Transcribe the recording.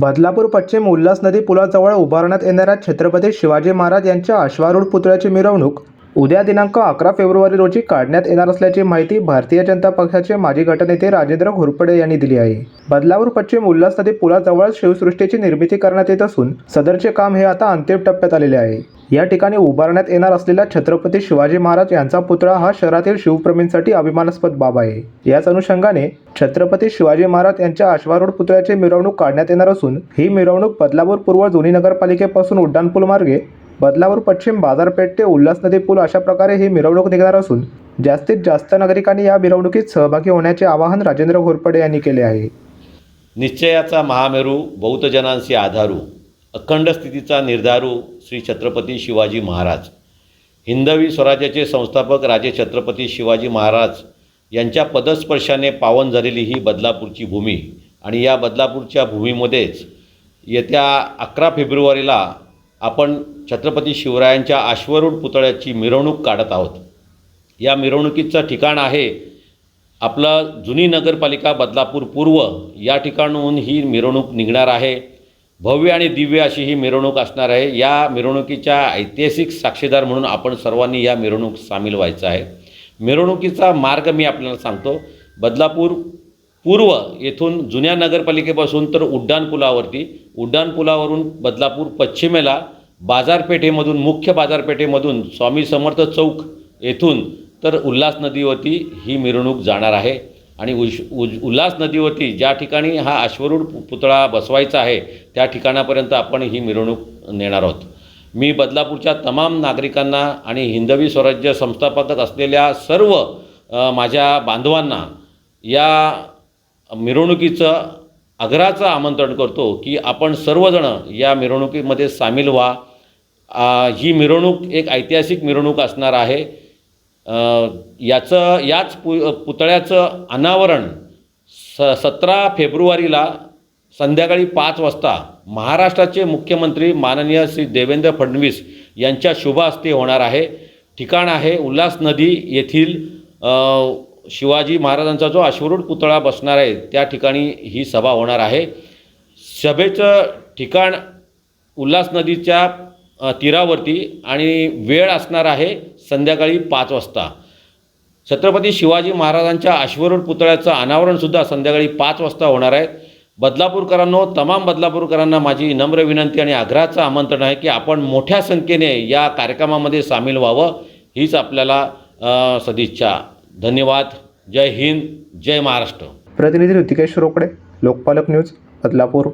बदलापूर पश्चिम उल्हास नदी पुलाजवळ उभारण्यात येणाऱ्या छत्रपती शिवाजी महाराज यांच्या अश्वारूढ पुतळ्याची मिरवणूक उद्या दिनांक अकरा फेब्रुवारी रोजी काढण्यात येणार असल्याची माहिती भारतीय जनता पक्षाचे माजी गटनेते राजेंद्र घोरपडे यांनी दिली आहे. बदलापूर पश्चिम उल्हास नदी पुलाजवळ शिवसृष्टीची निर्मिती करण्यात येत असून सदरचे काम हे आता अंतिम टप्प्यात आलेले आहे. या ठिकाणी उभारण्यात येणार असलेला छत्रपती शिवाजी महाराज यांचा पुतळा हा शहरातील शिवप्रेमींसाठी अभिमानास्पद बाब आहे. याच अनुषंगाने छत्रपती शिवाजी महाराज यांच्या अश्वारूढ पुतळ्याची मिरवणूक काढण्यात येणार असून ही मिरवणूक बदलापूर पूर्व जुनी नगरपालिकेपासून उड्डाणपूल मार्गे बदलापूर पश्चिम बाजारपेठ ते उल्हास नदी पूल अशा प्रकारे ही मिरवणूक निघणार असून जास्तीत जास्त नागरिकांनी या मिरवणुकीत सहभागी होण्याचे आवाहन राजेंद्र घोरपडे यांनी केले आहे. निश्चयाचा महामेरू बौद्धजनांशी आधारू. अखंड स्थितीचा निर्धारू श्री छत्रपती शिवाजी महाराज. हिंदवी स्वराज्याचे संस्थापक राजे छत्रपती शिवाजी महाराज यांच्या पदस्पर्शाने पावन झालेली ही बदलापूरची भूमी आणि या बदलापूरच्या भूमीमध्येच येत्या अकरा फेब्रुवारीला आपण छत्रपती शिवरायांच्या अश्वरूढ पुतळ्याची मिरवणूक काढत आहोत. या मिरवणुकीचं ठिकाण आहे आपलं जुनी नगरपालिका बदलापूर पूर्व. या ठिकाणहून ही मिरवणूक निघणार आहे. भव्य आणि दिव्य अशी ही मिरवणूक असणार आहे. या मिरवणुकीच्या ऐतिहासिक साक्षीदार म्हणून आपण सर्वांनी या मिरवणूक सामील व्हायचं आहे. मिरवणुकीचा मार्ग मी आपल्याला सांगतो. बदलापूर पूर्व येथून जुन्या नगरपालिकेपासून तर उड्डाणपुलावरती उड्डाणपुलावरून बदलापूर पश्चिमेला बाजारपेठेमधून मुख्य बाजारपेठेमधून स्वामी समर्थ चौक येथून तर उल्हास नदीवरती ही मिरवणूक जाणार आहे. आणि उश उज उल्हास नदीवरती ज्या ठिकाणी हा अश्वरूढ पु- पुतळा बसवायचा आहे त्या ठिकाणापर्यंत आपण ही मिरवणूक नेणार आहोत. मी बदलापूरच्या तमाम नागरिकांना आणि हिंदवी स्वराज्य संस्थापक असलेल्या सर्व माझ्या बांधवांना या मिरवणुकीचं आग्रहाचं आमंत्रण करतो की आपण सर्वजणं या मिरवणुकीमध्ये सामील व्हा. ही मिरवणूक एक ऐतिहासिक मिरवणूक असणार आहे. याचं याच पु पुतळ्याचं अनावरण स सतरा फेब्रुवारीला संध्याकाळी पाच वाजता महाराष्ट्राचे मुख्यमंत्री माननीय श्री देवेंद्र फडणवीस यांच्या शुभ हस्ते होणार आहे. ठिकाण आहे उल्हास नदी येथील शिवाजी महाराजांचा जो अश्वरूढ पुतळा बसणार आहे त्या ठिकाणी ही सभा होणार आहे. सभेचं ठिकाण उल्हास नदीच्या तीरावरती आणि वेळ असणार आहे संध्याकाळी पाच वाजता. छत्रपती शिवाजी महाराजांच्या अश्वरूढ पुतळ्याचं अनावरणसुद्धा संध्याकाळी पाच वाजता होणार आहे. बदलापूरकरांनो तमाम बदलापूरकरांना माझी नम्र विनंती आणि आग्रहाचं आमंत्रण आहे की आपण मोठ्या संख्येने या कार्यक्रमामध्ये सामील व्हावं हीच आपल्याला सदिच्छा. धन्यवाद. जय हिंद. जय महाराष्ट्र. प्रतिनिधी ऋतिकेश रोकडे लोकपालक न्यूज बदलापूर.